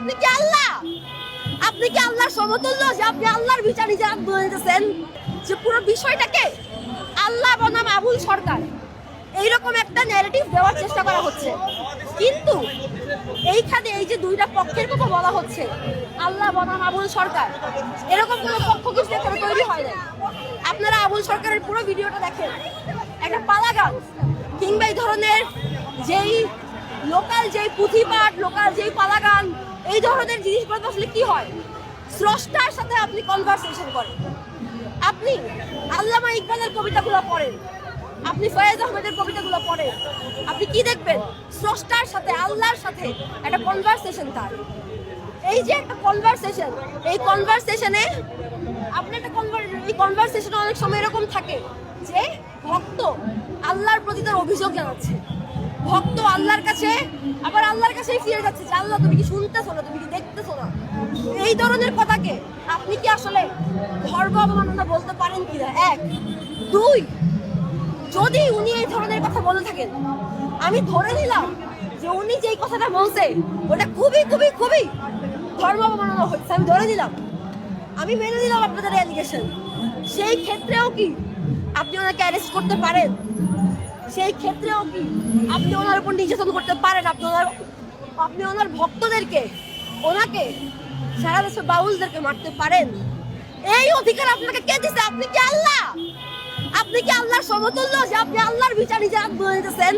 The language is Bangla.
আপনি কি আল্লাহ? আপনি কি আল্লাহর সমতুল্য যে আপনি আল্লাহর বিচার নিজে হাত বলে নিতেছেন যে পুরো বিষয়টাকে আল্লাহ বনাম আবুল সরকার। এইরকম একটা ন্যারেটিভ দেওয়ার চেষ্টা করা হচ্ছে। কিন্তু এইখানে এই যে দুইটা পক্ষের কথা বলা হচ্ছে, আল্লাহ বনাম আবুল সরকার, এরকম কোনো পক্ষ কিছু এখানে তৈরি হয় না আপনারা আবুল সরকারের পুরো ভিডিওটা দেখেন। একটা পালা গান কিংবা এই ধরনের যেই লোকাল যেই পুঁথিপাঠ লোকাল যেই এই ধরনের জিনিসগুলো আসলে কি হয়? স্রষ্টার সাথে আপনি কনভারসেশন করেন। আপনি আল্লামা ইকবালের কবিতাগুলো পড়েন। আপনি ফয়েজ আহমেদের কবিতাগুলো পড়েন। আপনি কি দেখবেন? স্রষ্টার সাথে, আল্লাহর সাথে একটা কনভারসেশন তার। এই যে একটা কনভারসেশন এই কনভারসেশনে আপনি একটা কনভার এই কনভারসেশনে অনেক সময় এরকম থাকে যে ভক্ত আল্লাহর প্রতি তার অভিযোগ জানাচ্ছে। ভক্ত আল্লাহর কাছে, আবার আল্লাহর কাছেই ফিরে যাচ্ছে যে, আল্লাহ, তুমি কি শুনতেছো না? তুমি কি দেখতেছো না? এই ধরনের কথাকে আপনি কি আসলে ধর্ম অবমাননা বলতে পারেন কিনা? এক। দুই, যদি উনি এই ধরনের কথা বলে থাকেন, আমি ধরে নিলাম যে উনি যেই কথাটা বলছে, ওটা খুবই খুবই খুবই ধর্ম অবমাননা হচ্ছে। আমি ধরে নিলাম। আমি মেনে নিলাম আপনাদের অ্যালিগেশন সেই ক্ষেত্রেও কি আপনি ওনাকে অ্যারেস্ট করতে পারেন? সেই ক্ষেত্রেও কি আপনি ওনার উপর নির্যাতন করতে পারেন? আপনি ওনার আপনি ওনার ভক্তদেরকে, ওনাকে সারা দেশের বাউলদেরকে মারতে পারেন? এই অধিকার আপনাকে কে দিছে? আপনি কি আল্লাহ? আপনি কি আল্লাহর সমতুল্য যে আপনি আল্লাহর বিচার নিজে আগ্রহ বলে নিতেছেন?